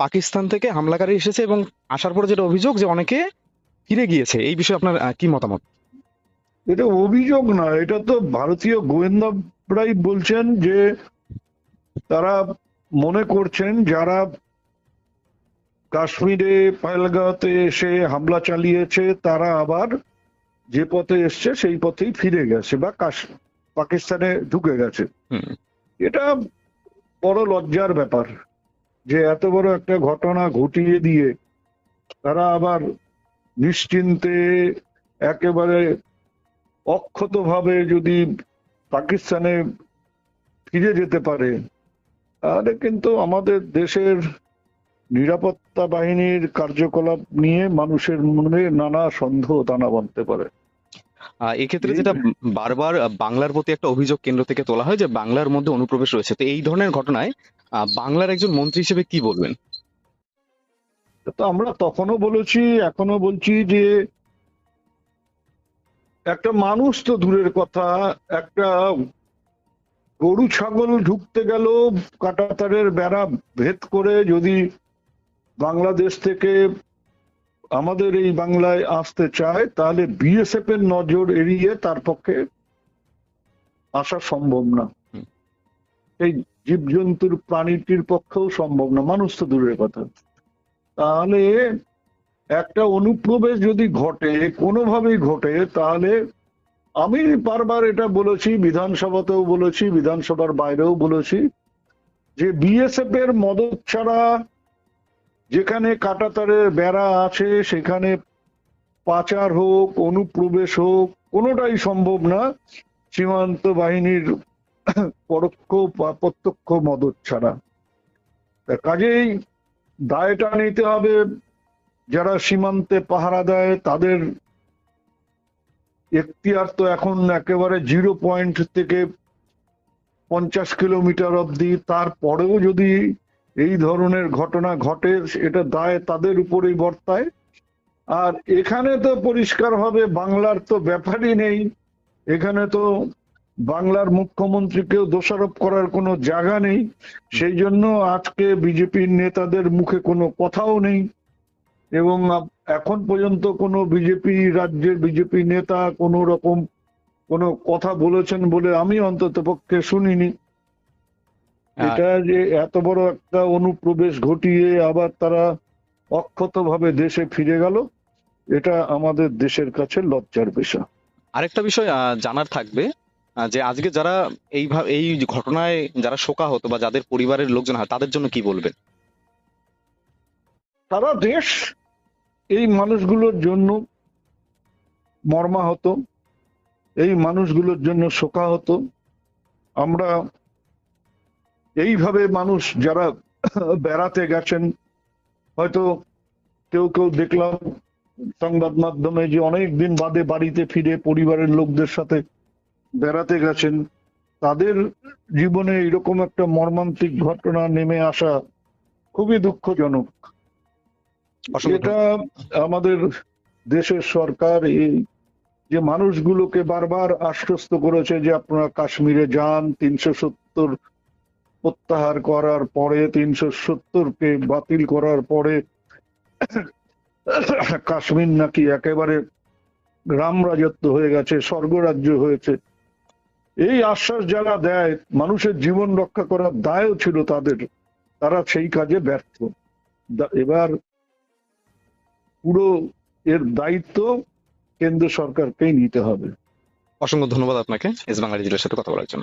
পাকিস্তান থেকে হামলাকারী এসেছে এবং আসার পরে যেটা অভিযোগ যে অনেকে ফিরে গিয়েছে এই বিষয়ে আপনার কি মতামত? এটা অভিযোগ না এটা তো ভারতীয় গোয়েন্দারাই বলছেন যে তারা মনে করছেন যারা কাশ্মীরে পাহেলগাঁওতে এসে হামলা চালিয়েছে তারা আবার যে পথে এসছে সেই পথেই ফিরে গেছে বা কাশ- পাকিস্তানে ঢুকে গেছে। এটা বড় লজ্জার ব্যাপার। যে এত বড় একটা ঘটনা ঘটিয়ে দিয়ে তারা আবার নিশ্চিন্তে একেবারে অক্ষতভাবে যদি পাকিস্তানে ফিরে যেতে পারে তাহলে কিন্তু আমাদের দেশের নিরাপত্তা বাহিনীর কার্যকলাপ নিয়ে মানুষের মনে নানা সন্দেহ দানা বাঁধতে পারে। এক্ষেত্রে যেটা বারবার বাংলার প্রতি একটা অভিযোগ কেন্দ্র থেকে তোলা হয় যে বাংলার মধ্যে অনুপ্রবেশ রয়েছে। তো এই ধরনের ঘটনায় বাংলার একজন মন্ত্রী হিসেবে কি বলবেন? তো আমরা তখনও বলেছি এখনও বলছি যে একটা মানুষ তো দূরের কথা একটা গরু ছাগল ঢুকতে গেল কাটাতারের বেড়া ভেদ করে যদি বাংলাদেশ থেকে আমাদের এই বাংলায় আসতে চায় তাহলে বিএসএফ এর নজর এড়িয়ে তার পক্ষে আসা সম্ভব না। এই জীবজন্তুর প্রাণীটির পক্ষেও সম্ভব না। মানুষ তো দূরের কথা। তাহলে একটা অনুপ্রবেশ যদি ঘটে, কোনোভাবেই ঘটে, তাহলে আমি বারবার এটা বলেছি, বিধানসভাতেও বলেছি, বিধানসভার বাইরেও বলেছি যে বিএসএফ এর মদত ছাড়া যেখানে কাটাতারের বেড়া আছে, সেখানে পাচার হোক, অনুপ্রবেশ হোক, কোনোটাই সম্ভব না। সীমান্ত বাহিনীর পরোক্ষ বা প্রত্যক্ষ মদত ছাড়া। কাজেই দায়টা নিতে হবে, যারা সীমান্তে পাহারা দেয় তাদের এখতিয়ার তো এখন একেবারে জিরো পয়েন্ট থেকে পঞ্চাশ কিলোমিটার অবধি। তারপরেও যদি এই ধরনের ঘটনা ঘটে এটা দায় তাদের উপরেই বর্তায়। আর এখানে তো পরিষ্কারভাবে বাংলার তো ব্যাপারই নেই। এখানে তো বাংলার মুখ্যমন্ত্রীকেও দোষারোপ করার কোনো জায়গা নেই। সেই জন্য আজকে বিজেপির নেতাদের মুখে কোনো কথাও নেই। এবং এখন পর্যন্ত কোনো বিজেপি রাজ্যের বিজেপি নেতা কোনো রকম কোনো কথা বলেছেন বলে আমি অন্তত পক্ষে শুনিনি। এটা যে এত বড় একটা অনুপ্রবেশ ঘটিয়ে আবার তারা অক্ষতভাবে দেশে ফিরে গেল এটা আমাদের দেশের কাছে লজ্জার বিষয়। আরেকটা বিষয় জানার থাকবে। যে আজকে যারা এইভাবে এই ঘটনায় যারা শোকাহত বা যাদের পরিবারের লোকজন হয়, তাদের জন্য কি বলবেন? সারা দেশ এই মানুষগুলোর জন্য মর্মাহত, এই মানুষগুলোর জন্য শোকাহত। আমরা এইভাবে মানুষ যারা বেড়াতে গেছেন, হয়তো কেউ কেউ দেখলাম সংবাদ মাধ্যমে যে অনেক দিন বাদে বাড়িতে ফিরে পরিবারের লোকদের সাথে বেড়াতে গেছেন তাদের জীবনে এরকম একটা মর্মান্তিক ঘটনা নেমে আসা খুবই দুঃখজনক। এটা আমাদের দেশের সরকার এই যে মানুষগুলোকে বারবার আশ্বস্ত করেছে যে আপনারা কাশ্মীরে যান তিনশো সত্তর প্রত্যাহার করার পরে তিনশো সত্তরকে বাতিল করার পরে কাশ্মীর নাকি একেবারে রাম রাজত্ব হয়ে গেছে স্বর্গরাজ্য হয়েছে। এই আশ্বাস যারা দেয়, মানুষের জীবন রক্ষা করার দায়ও ছিল তাদের। তারা সেই কাজে ব্যর্থ। এবার পুরো এর দায়িত্ব কেন্দ্র সরকারকেই নিতে হবে। অসংখ্য ধন্যবাদ আপনাকে, এস বাংলা সাথে কথা বলার জন্য।